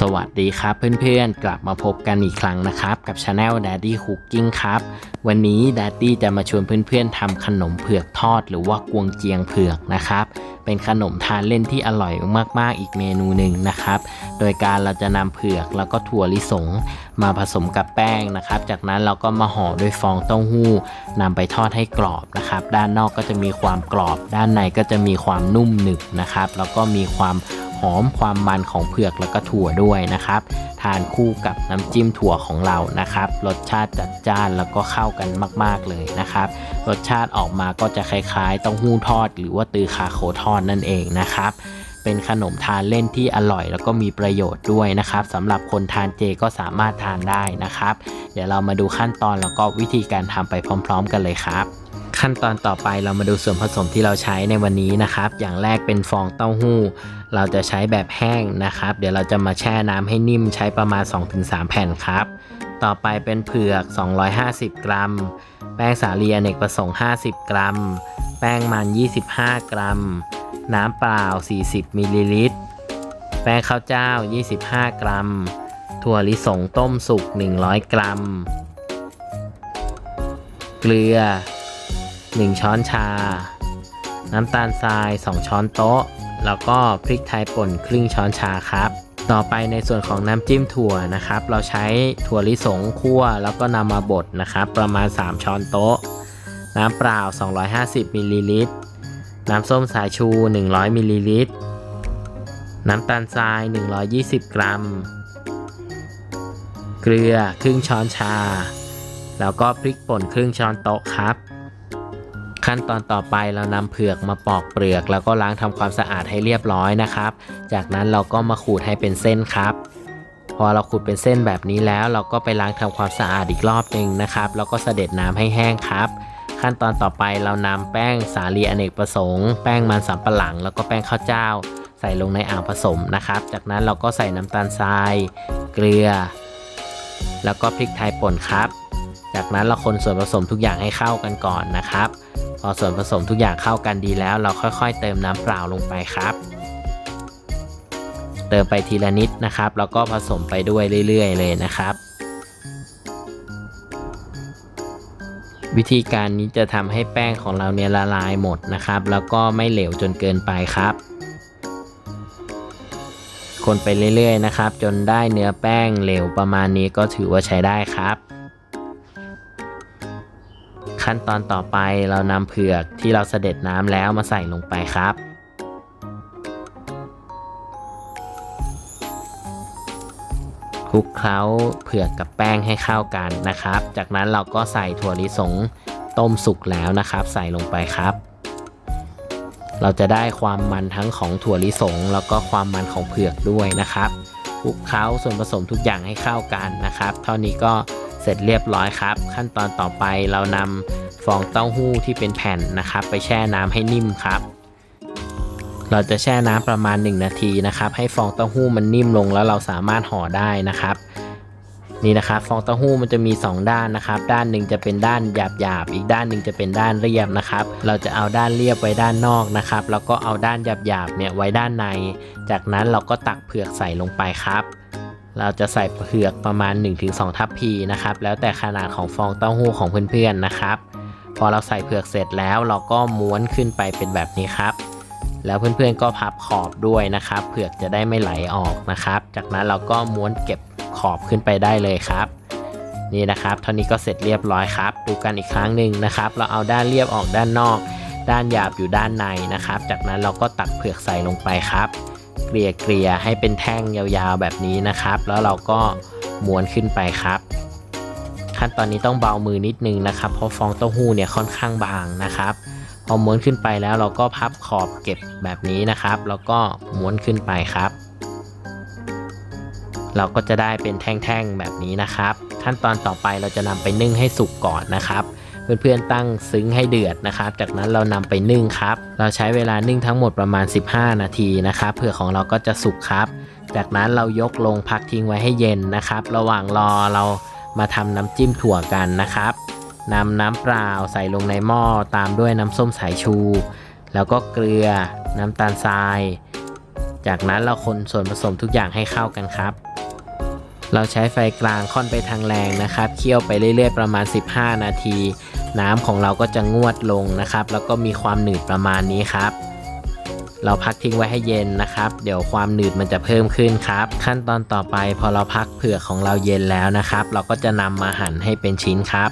สวัสดีครับเพื่อนๆ กลับมาพบกันอีกครั้งนะครับ กับช anel Daddy Cooking ครับ วันนี้ Daddy จะมาชวนเพื่อนๆทำขนมเผือกทอดหรือว่ากวงเจียงเผือกนะครับ เป็นขนมทานเล่นที่อร่อยมากๆอีกเมนูหนึ่งนะครับ โดยการเราจะนำเผือกแล้วก็ถั่วลิสง มาผสมกับแป้งนะครับ จากนั้นเราก็มาห่อด้วยฟองเต้าหู้นำไปทอดให้กรอบนะครับ ด้านนอกก็จะมีความกรอบ ด้านในก็จะมีความนุ่มหนึบนะครับ แล้วก็มีความ หอมความมันของเผือกแล้วก็ถั่วด้วยนะครับ ทานคู่กับน้ำจิ้มถั่วของเรานะครับ รสชาติจัดจ้านแล้วก็เข้ากันมาก ๆเลยนะครับ รสชาติออกมาก็จะคล้ายๆเต้าหู้ทอด หรือว่าตือคาโคทอดนั่นเองนะครับเป็นขนมทานเล่นที่อร่อยแล้วก็มีประโยชน์ด้วยนะครับสำหรับคนทานเจก็สามารถทานได้นะครับ เดี๋ยวเรามาดูขั้นตอนแล้วก็วิธีการทำไปพร้อม ๆ กันเลยครับ ขั้นตอนต่อไปเรามาดูส่วนผสมที่เราใช้ในวันนี้นะครับ อย่างแรกเป็นฟองเต้าหู้ เราจะใช้แบบแห้งนะครับ เดี๋ยวเราจะมาแช่น้ำให้นิ่มใช้ประมาณ 2-3 แผ่นครับ ต่อไปเป็นเผือก 250 กรัม แป้งสาลีอเนกประสงค์ 50 กรัม แป้งมัน 25 กรัม น้ำเปล่า 40 มิลลิลิตร แป้งข้าวเจ้า 25 กรัม ถั่วลิสงต้มสุก 100 กรัม เกลือ 1 ช้อนชา น้ำตาลทราย 2 ช้อนโต๊ะ แล้วก็พริกไทยป่นครึ่งช้อนชาครับ ต่อไปในส่วนของน้ำจิ้มถั่วนะครับ เราใช้ถั่วลิสงคั่วแล้วก็นำมาบดนะครับ ประมาณ 3 ช้อนโต๊ะ น้ำเปล่า 250มิลลิลิตร น้ำส้มสายชู 100มิลลิลิตร น้ำตาลทราย 120 กรัม เกลือครึ่งช้อนชาแล้วก็พริกป่นครึ่งช้อนโต๊ะครับ ขั้นตอนต่อไปเรานำเผือกมาปอกเปลือก แล้วก็ล้างทำความสะอาดให้เรียบร้อยนะครับ จากนั้นเราก็มาขูดให้เป็นเส้นครับ พอเราขูดเป็นเส้นแบบนี้แล้ว เราก็ไปล้างทำความสะอาดอีกรอบหนึ่งนะครับ แล้วก็เสด็จน้ำให้แห้งครับ ขั้นตอนต่อไปเรานำแป้งสาลีอเนกประสงค์ แป้งมันสำปะหลัง แล้วก็แป้งข้าวเจ้า ใส่ลงในอ่างผสมนะครับ จากนั้นเราก็ใส่น้ำตาลทราย เกลือ แล้วก็พริกไทยป่นครับ จากนั้นเราคนส่วนผสมทุกอย่างให้เข้ากันก่อนนะครับ พอส่วนผสมทุกอย่างเข้ากันดีแล้ว เราค่อยๆ เติมน้ำเปล่าลงไปครับ เติมไปทีละนิดนะครับ แล้วก็ผสมไปด้วยเรื่อย ๆ เลยนะครับ วิธีการนี้จะทำให้แป้งของเราเนี่ยละลายหมดนะครับ แล้วก็ไม่เหลวจนเกินไปครับคนไปเรื่อยๆนะครับ จนได้เนื้อแป้งเหลวประมาณนี้ก็ถือว่าใช้ได้ครับ ขั้นตอนต่อไปเรานำเผือกที่เราเสด็จน้ำแล้วมาใส่ลงไปครับ คลุกเคล้าเผือกกับแป้งให้เข้ากันนะครับ จากนั้นเราก็ใส่ถั่วลิสงต้มสุกแล้วนะครับ ใส่ลงไปครับ เราจะได้ความมันทั้งของถั่วลิสง แล้วก็ความมันของเผือกด้วยนะครับคลุกเคล้าส่วนผสมทุกอย่างให้เข้ากันนะครับ เท่านี้ก็ เสร็จเรียบร้อยครับ ขั้นตอนต่อไปเรานำฟองเต้าหู้ที่เป็นแผ่นนะครับ ไปแช่น้ำให้นิ่มครับ เราจะแช่น้ำประมาณ 1 นาทีนะครับ ให้ฟองเต้าหู้มันนิ่มลงแล้วเราสามารถห่อได้นะครับ นี่นะครับฟองเต้าหู้มันจะมี 2 ด้านนะครับ ด้านหนึ่งจะเป็นด้านหยาบๆอีกด้านหนึ่งจะเป็นด้านเรียบนะครับ เราจะเอาด้านเรียบไว้ด้านนอกนะครับ แล้วก็เอาด้านหยาบๆเนี่ยไว้ด้านใน จากนั้นเราก็ตักเผือกใส่ลงไปครับ เราจะใส่เผือกประมาณ 1-2 ทัพพีนะครับ แล้วแต่ขนาดของฟองเต้าหู้ของเพื่อนๆนะครับ พอเราใส่เผือกเสร็จแล้วเราก็ม้วนขึ้นไปเป็นแบบนี้ครับ แล้วเพื่อนๆก็พับขอบด้วยนะครับ เผือกจะได้ไม่ไหลออกนะครับ จากนั้นเราก็ม้วนเก็บขอบขึ้นไปได้เลยครับ นี่นะครับ เท่านี้ก็เสร็จเรียบร้อยครับ ดูกันอีกครั้งหนึ่งนะครับ เราเอาด้านเรียบออกด้านนอก ด้านหยาบอยู่ด้านในนะครับ จากนั้นเราก็ตักเผือกใส่ลงไปครับ เกลี่ยเกลี่ยให้เป็นแท่งยาวๆแบบนี้นะครับ แล้วเราก็ม้วนขึ้นไปครับ ขั้นตอนนี้ต้องเบามือนิดนึงนะครับ เพราะฟองเต้าหู้เนี่ยค่อนข้างบางนะครับ พอม้วนขึ้นไปแล้วเราก็พับขอบเก็บแบบนี้นะครับ แล้วก็ม้วนขึ้นไปครับ เราก็จะได้เป็นแท่งๆแบบนี้นะครับ ขั้นตอนต่อไปเราจะนำไปนึ่งให้สุกก่อนนะครับ เพื่อนๆตั้งซึ้งให้เดือดนะครับ จากนั้นเรานำไปนึ่งครับ เราใช้เวลานึ่งทั้งหมดประมาณ 15 นาทีนะครับเผื่อของเราก็จะสุกครับ จากนั้นเรายกลงพักทิ้งไว้ให้เย็นนะครับ ระหว่างรอเรามาทำน้ำจิ้มถั่วกันนะครับนำน้ำเปล่าใส่ลงในหม้อตามด้วยน้ำส้มสายชู แล้วก็เกลือน้ำตาลทราย จากนั้นเราคนส่วนผสมทุกอย่างให้เข้ากันครับ เราใช้ไฟกลางค่อนไปทางแรงนะครับ เคี่ยวไปเรื่อยๆ ประมาณ 15 นาที น้ำของเราก็จะงวดลงนะครับ แล้วก็มีความหนืดประมาณนี้ครับ เราพักทิ้งไว้ให้เย็นนะครับ เดี๋ยวความหนืดมันจะเพิ่มขึ้นครับ ขั้นตอนต่อไปพอเราพักเผือกของเราเย็นแล้วนะครับ เราก็จะนำมาหั่นให้เป็นชิ้นครับ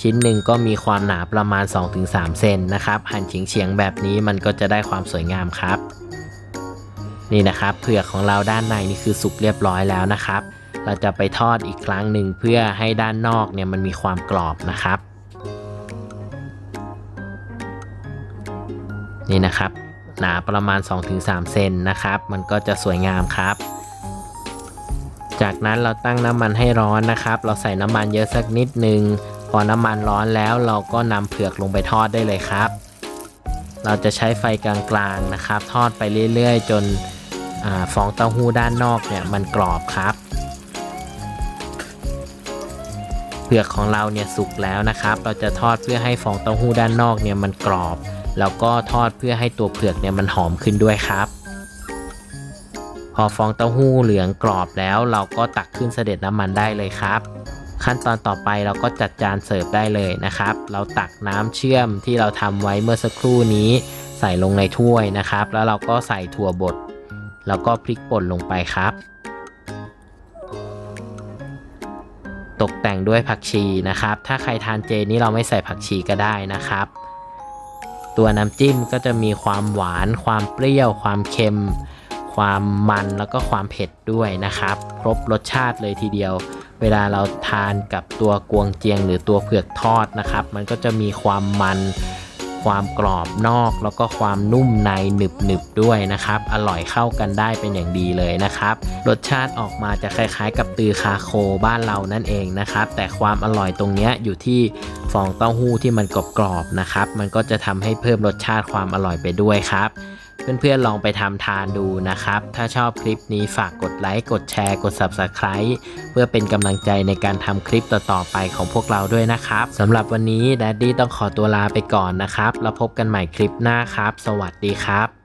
ชิ้นหนึ่งก็มีความหนาประมาณ 2-3 เซนนะครับ หั่นเฉียงๆแบบนี้มันก็จะได้ความสวยงามครับ นี่นะครับเผือกของเราด้านในนี่คือสุกเรียบร้อยแล้วนะครับ เราจะไปทอดอีกครั้งหนึ่งเพื่อให้ด้านนอกเนี่ยมันมีความกรอบนะครับ นี่นะครับ หนาประมาณ 2-3 เซนนะครับ มันก็จะสวยงามครับ จากนั้นเราตั้งน้ำมันให้ร้อนนะครับ เราใส่น้ำมันเยอะสักนิดนึงพอน้ำมันร้อนแล้วเราก็นำเผือกลงไปทอดได้เลยครับ เราจะใช้ไฟกลางๆนะครับ ทอดไปเรื่อยๆ จนอฟองเต้าหู้ด้านนอกเนี่ยมันกรอบครับ ผือกของเราเนี่ยสุกแล้วนะครับ เราจะทอดเพื่อให้ฟองเต้าหู้ด้านนอกเนี่ยมันกรอบ แล้วก็ทอดเพื่อให้ตัวเผือกเนี่ยมันหอมขึ้นด้วยครับ พอฟองเต้าหู้เหลืองกรอบแล้ว เราก็ตักขึ้นเสด็จน้ำมันได้เลยครับ ขั้นตอนต่อไปเราก็จัดจานเสิร์ฟได้เลยนะครับ เราตักน้ำเชื่อมที่เราทำไว้เมื่อสักครู่นี้ ใส่ลงในถ้วยนะครับ แล้วเราก็ใส่ถั่วบดแล้วก็พริกป่นลงไปครับ ตกแต่งด้วยผักชีนะครับ ถ้าใครทานเจนี่เราไม่ใส่ผักชีก็ได้นะครับ ตัวน้ำจิ้มก็จะมีความหวาน ความเปรี้ยว ความเค็ม ความมันแล้วก็ความเผ็ดด้วยนะครับ ครบรสชาติเลยทีเดียว เวลาเราทานกับตัวกวงเจียงหรือตัวเผือกทอดนะครับ มันก็จะมีความมัน ความกรอบนอกแล้วก็ความนุ่มในหนึบหนึบด้วยนะครับ อร่อยเข้ากันได้เป็นอย่างดีเลยนะครับ รสชาติออกมาจะคล้ายๆ กับตือคาโคบ้านเรานั่นเองนะครับ แต่ความอร่อยตรงเนี้ยอยู่ที่ฟองเต้าหู้ที่มันกรอบๆนะครับ มันก็จะทำให้เพิ่มรสชาติความอร่อยไปด้วยครับ เพื่อนๆลองไปทำทานดูนะครับ ถ้าชอบคลิปนี้ฝากกดไลค์ กดแชร์ กด Subscribe เพื่อเป็นกำลังใจในการทำคลิปต่อๆไปของพวกเราด้วยนะครับสำหรับวันนี้ดัดดี้ต้องขอตัวลาไปก่อนนะครับ แล้วพบกันใหม่คลิปหน้าครับ สวัสดีครับ